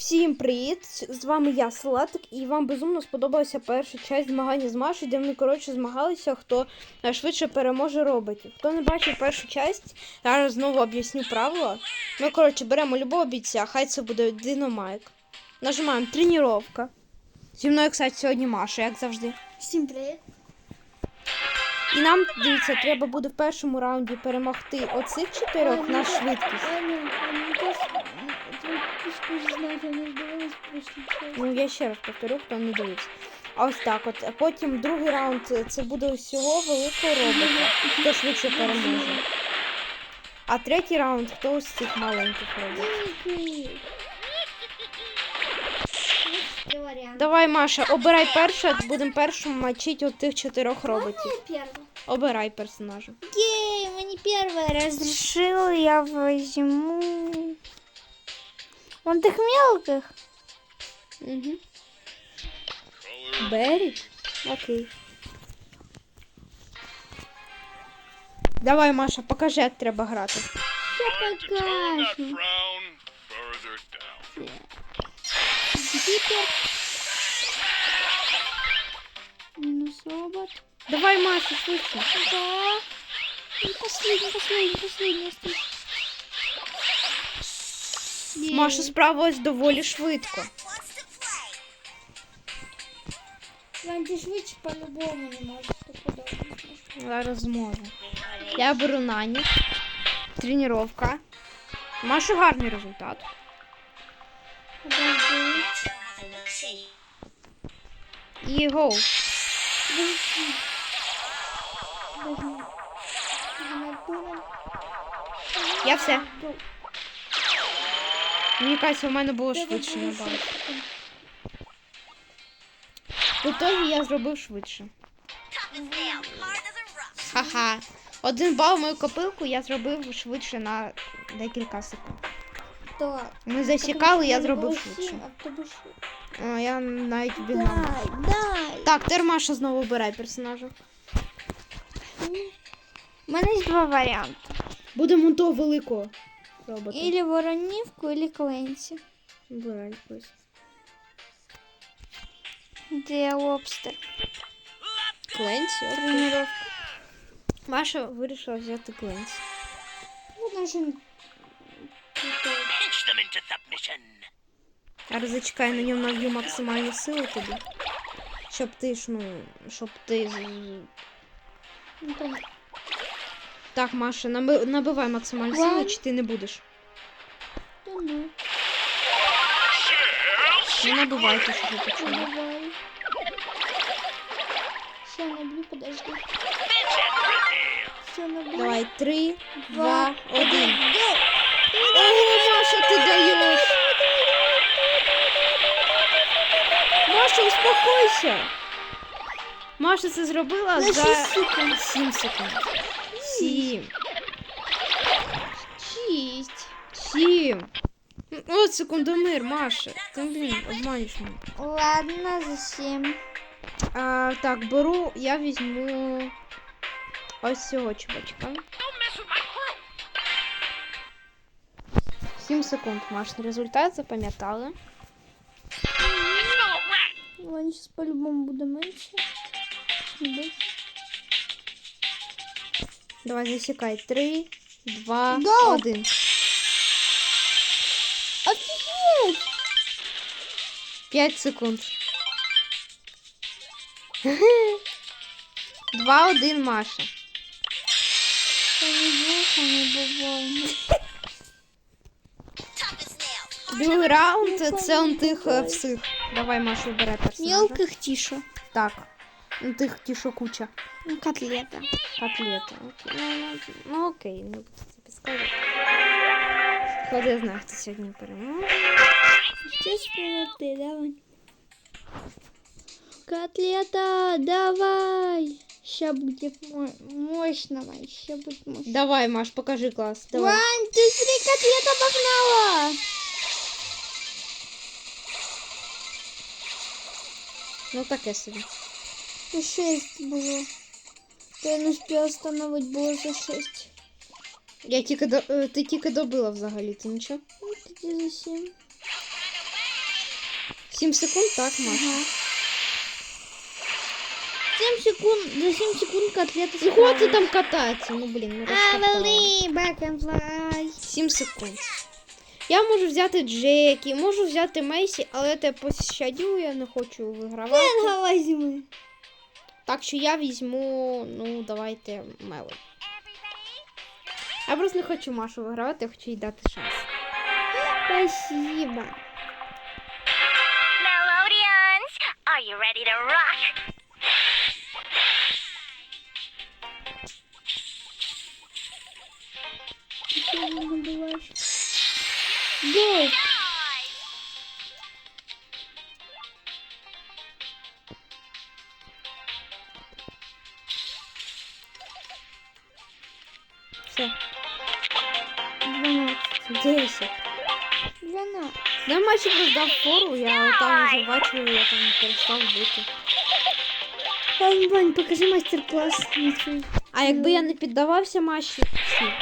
Всім привіт! З вами я, Салатик, і вам безумно сподобалася перша часть змагання з Машею, де вони коротше змагалися, хто е, швидше переможе роботів. Хто не бачив першу часть, зараз знову об'ясню правила. Ми, коротше, беремо любого бійця, хай це буде Динамайк. Нажимаємо тренування. Зі мною, кстати, сьогодні Маша, як завжди. Всім привіт. І нам, дивіться, треба буде в першому раунді перемогти оцих чотирьох на швидкість. Знаєте, не час. Ну, я ще раз повторю, хто не дивився. А ось так от. А потім другий раунд це буде усього великого робота, хто швидше переможе. А третій раунд хто з цих маленьких варіант. Давай, Маша, обирай перше, будемо першим мочити от тих чотирьох роботів. Обирай персонажа. Ей, мені перша разрешила, я возьму... Вон тих мелких. Угу. Берry? Окей. Давай, Маша, покажи, як треба грати. Я Time to tone that покажу. frown further down. Гіпер. Мінус робот. Давай, Маша, швидше. Да. И последний, последний, последний остался. Маша справилась доволі швидко. Вань, швидше по-любому не можеш. Зараз зможу. Я беру Нані. Тренування. Машу гарний результат. І гоу. Я все. Мені кажеться, у мене було швидше набагато. В ітогі я зробив швидше. Ха-ха. Один бал мою копилку я зробив швидше на декілька секунд. Так. Ми засікали, я зробив швидше. а я навіть бігав. Так, тепер Маша знову обирай персонажа. У мене є два варіанти. Будемо того великого робота. Или Воронівку, или Кленсі. Обирай якось. Де лобстер. Кленсі. Тренировка. Маша вирішила взяти Кленсі. Into submission. Зараз зачекай на ньому нав'ю максимальну силу тобі. Щоб ти ж, ну, щоб ти. Ну, там Так, Маша, наби- набивай максимальну силу, чи ти не будеш. Не набивайте, щоб я почула. давай. Все, набью, подожди. Все, набью. Давай, три, два, один. Ого, Маша, ти даєш! Маша, успокойся! Маша це зробила за 7 секунд. 7. От секундомир, Маша. Ти, блін, обманюєш мене. Ладно, за сім. А, так, беру, я візьму ось цього чувачка. Don't mess with my crew. 7 секунд, Маш, результат запам'ятали. Smell a rat. Ладно, сейчас по-любому буде менше. Десь. Давай, засікай. 3, 2, Go! 5 секунд. 2, 1, Маша. Другий раунд це он тих е, всіх. Давай, Маша, вибирай персонажа. Мелких тише. Так. Ну, тих ті, що куча. Ну, Котлета. Котлета. Окей. Ну, ну, ну окей, не буду це підказувати. Ходи, я знаю, хто сьогодні переможе. Естественно, ты давай. Котлета, давай. Сейчас будет мо- мощно, Вань, сейчас будет мощно. Давай, Маш, покажи клас. Давай. Вань, ты смотри, котлета погнала. Ну таке собі. За 6 было. Я не успела остановить, было за 6. Я тільки до, е, ти тільки добила взагалі, ти нічого? Ну, тоді за 7. 7 секунд, так, Маша. Ага. 7 секунд, за 7 секунд котлета І хватить там кататися, ну блін, ну back and fly. 7 секунд. Я можу взяти Джекі, можу взяти Мейсі, але я пощадю, я не хочу вигравати. Пенга возьми. Так що я візьму, ну, давайте Мело. Я просто не хочу Машу вигравати, я хочу їй дати шанс. Спасибо. Are you ready to rock? Go! Маші роздав фору, я там вже бачила, я там перестав бити. Вань, Вань, покажи мастер-класс. А якби я не піддавався Маші, всі.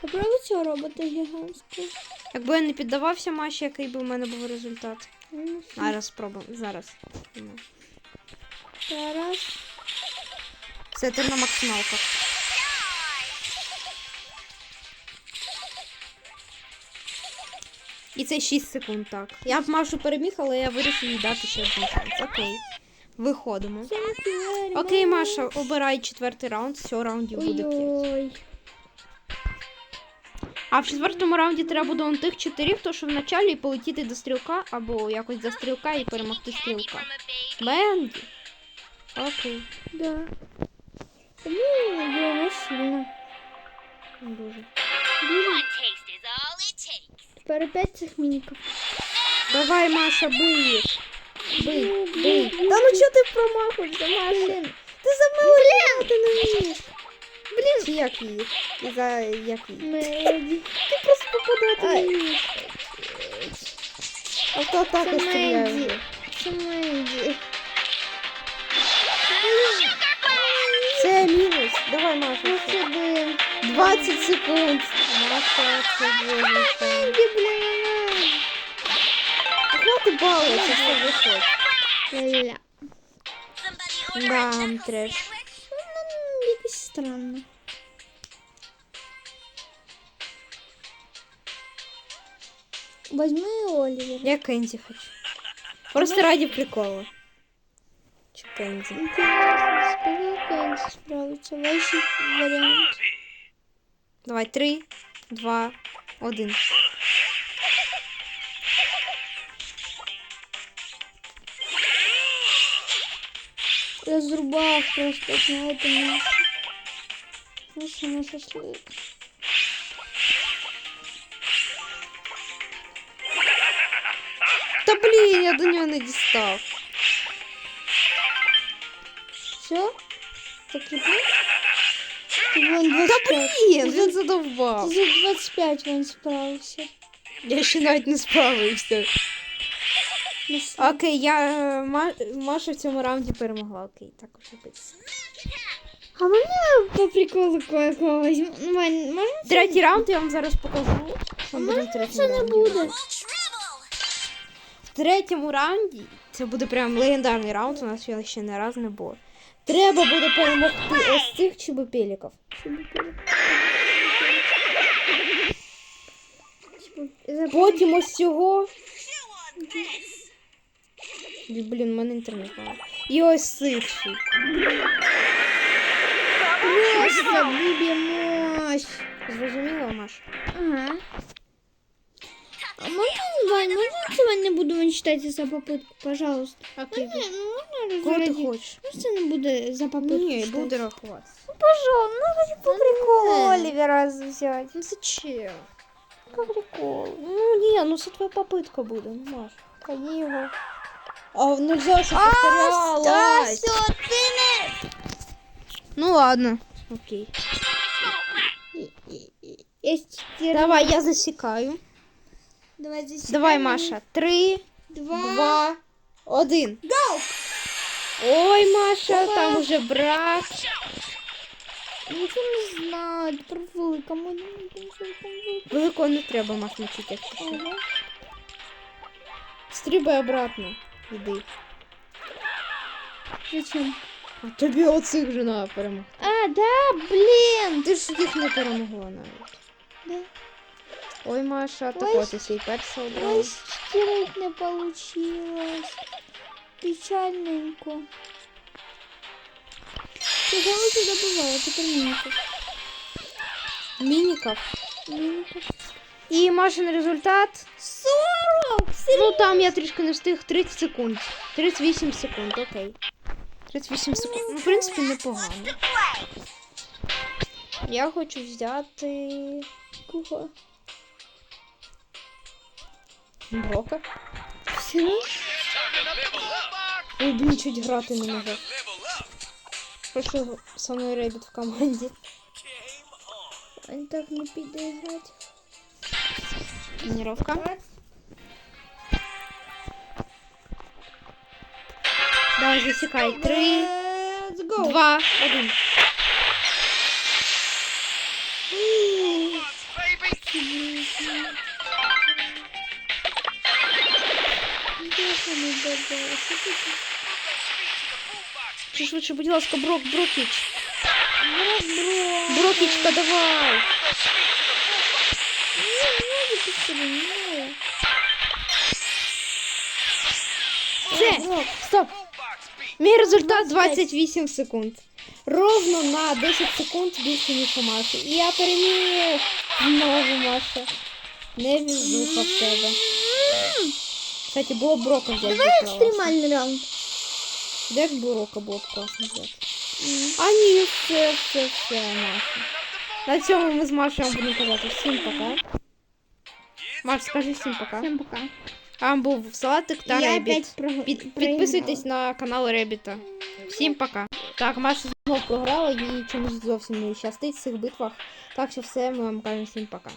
Попробуй цього робота гігантського. Якби я не піддавався Маші, який би у мене був результат. Зараз спробуємо. Зараз. Зараз. Це ти на максималках. І це 6 секунд, так. Я б Машу переміг, але я вирішив їй дати ще один шанс. Окей. Виходимо. Окей. Маша, обирай четвертий раунд, цього раундів буде 5. Ой-ой. А в четвертому раунді треба буде он тих чотирьох, хто що в началі полетіти до стрілка, або якось до стрілка і перемогти стрілка. Бенді. Окей. Да. Ну, было сильно. Дуже. One takes. Пара пять цих мініків. Давай, Маша, бий. Бий, бий. Та ну чого ти промахуєшся, Маша? Блін. Ти замила, ти не вмієш. Блін. Чи як її? І за як її? Мелоді. Ти просто попадати не вмієш. Автоатака Це стріляє Меді. вже. Це Меді. Це мінус. Давай, Маша. Ну сюди. 20 секунд. Маша, це боже. Меді, блін. Хвати балиться, все виходить. Ля. Somebody order Да, a jungle треш. sandwich? Ну, якось странно. Возьми Олівер. Я Кенді хочу. Просто раді приколу. Чи Кенді? Интересно, сказал Кенси справиться. Ваші варіант. Давай, три, два, один. Я зрубав просто знаєте, нашу. Нашу на шашлик. Та блін, я до нього не дістав. Все? Закріпив? Ти вон Та блін, він задовбав. за 25 він справився. Я ще навіть не справився. Окей, я е, Ма- Маша в цьому раунді перемогла. Окей, так уже бить. А мене по приколу кое-кого возьму. Ну, Вань, можна це? Третій раунд я вам зараз покажу. Що А буде в можна третьому це не раунді. буде? В третьому раунді це буде прям легендарний раунд, у нас його ще не раз не було. Треба буде перемогти ось цих чебупеліків. Потім ось цього. Блін, у мене інтернет мало. І ось цих. ще. Просто виб'ємось. Зрозуміла, Маш? Ага. А можно, Вань, можно не буду вам читать за попытку, пожалуйста? Окей. Ну можно Кого ти ради... хочеш? Просто не буду за попытку Ні, читать. буде рахуватися. Пожалуйста, ну хочу по приколу не. Оливера взять. Ну зачем? По приколу. Ну ні, ну це твоя попитка буде, ну Маш. Ходи его. А нельзя, щоб Да, повторялась. все, ты не... Ну ладно. Окей. Давай, я засікаю. Давай здесь. Давай, Маша. Три, Два. два, один. Ой, Маша, Опа. там уже брак. Ничего не знаю, про кому-нибудь, Великого не треба маш мочити, якщо що. Ага. Стрибай обратно. Йди. Зачем? А тобі оцих же треба перемогти. А, да, блін. Ти ж їх не перемогла навіть. Да. Ой, Маша, так Ой, от і свій перса Ой, обрала. стирать не получилось. Печальненько. Чого ви сюди буває? Тепер мініков. Мініков. Мініков. І Машин результат. 40! Ну там я трішки не встиг 30 секунд. 38 секунд, окей. 38 секунд. Ну, в принципі, непогано. Я хочу взяти. Кого? Брока. Все? Time to level up. Ой, блін, чуть грати не можу. Level up. Прошу со мною рейбіт в команді. Він так не піде грати. Тренировка. Давай, засікай. Три, Let's go. два, один. Baby. Вони добре? Що тут? Брок, Брокіч. Брок, брок. Брокічка, давай. Не, не не. Все, стоп. Мій результат 28 секунд. Ровно на 10 секунд більше, ніж у я переміг. Знову Маша. Не везуха в тебе. Кстати, було б Брока взяти. Давай класно. екстремальний раунд. Де б Брока було б класно взяти. А ні, все, все, все, Маша. На цьому ми з Машею вам будемо казати всім пока. Маш, скажи всім пока. Всем пока. А вам був Салатик та Я Ребіт. опять прог... Під, підписуйтесь на канал Ребіта. Всім пока. Так, Маша знову програла, їй чомусь зовсім не щастить в цих битвах. Так що все, ми вам кажемо всім пока.